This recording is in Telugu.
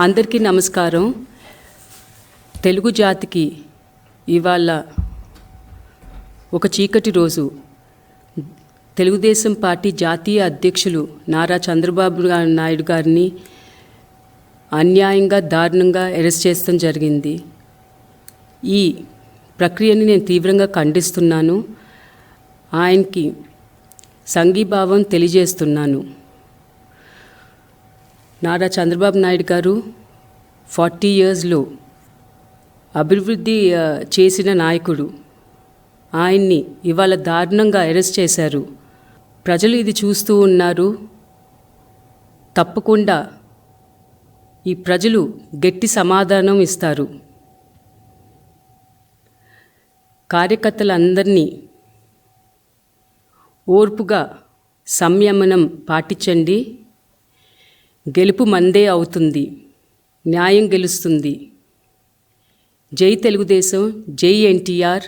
అందరికీ నమస్కారం. తెలుగు జాతికి ఇవాళ ఒక చీకటి రోజు. తెలుగుదేశం పార్టీ జాతీయ అధ్యక్షులు నారా చంద్రబాబు నాయుడు గారిని అన్యాయంగా దారుణంగా అరెస్ట్ చేస్తాం జరిగింది. ఈ ప్రక్రియని నేను తీవ్రంగా ఖండిస్తున్నాను. ఆయనకి సంఘీభావం తెలియజేస్తున్నాను. నారా చంద్రబాబు నాయుడు గారు ఫార్టీ ఇయర్స్లో అభివృద్ధి చేసిన నాయకుడు. ఆయన్ని ఇవాళ దారుణంగా అరెస్ట్ చేశారు. ప్రజలు ఇది చూస్తూ ఉన్నారు. తప్పకుండా ఈ ప్రజలు గట్టి సమాధానం ఇస్తారు. కార్యకర్తలందరినీ ఓర్పుగా సంయమనం పాటించండి. గెలుపు మందే అవుతుంది న్యాయం గెలుస్తుంది. జై తెలుగుదేశం జై ఎన్టీఆర్.